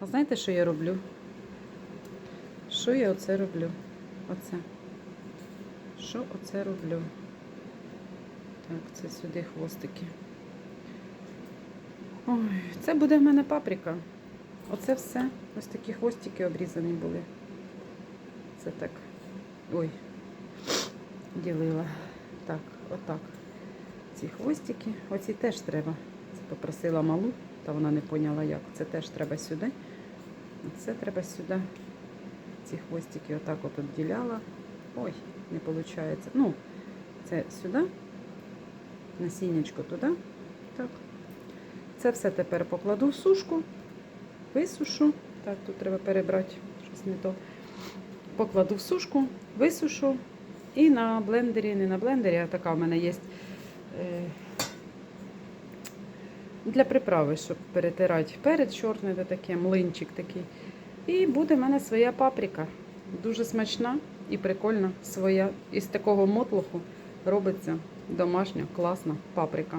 А знаєте, що я роблю? Що я оце роблю? Оце. Що оце роблю? Так, це сюди хвостики. Ой, це буде в мене паприка. Оце все. Ось такі хвостики обрізані були. Це так. Ой, ділила. Так, отак. Ці хвостики. Оці теж треба. Це попросила малу, та вона не поняла як. Це теж треба сюди. Це треба сюди. Ці хвостики отак от відділяла. Ой, не виходить. Ну, це сюди. Насіннячко туди. Так. Це все тепер покладу в сушку, висушу. Так, тут треба перебрати щось не то. Покладу в сушку, висушу. І на блендері, не на блендері, а така в мене є е, для приправи, щоб перетирати перед чорний, таке, млинчик такий. І буде в мене своя паприка. Дуже смачна і прикольна своя. Із такого мотлуху робиться домашня класна паприка.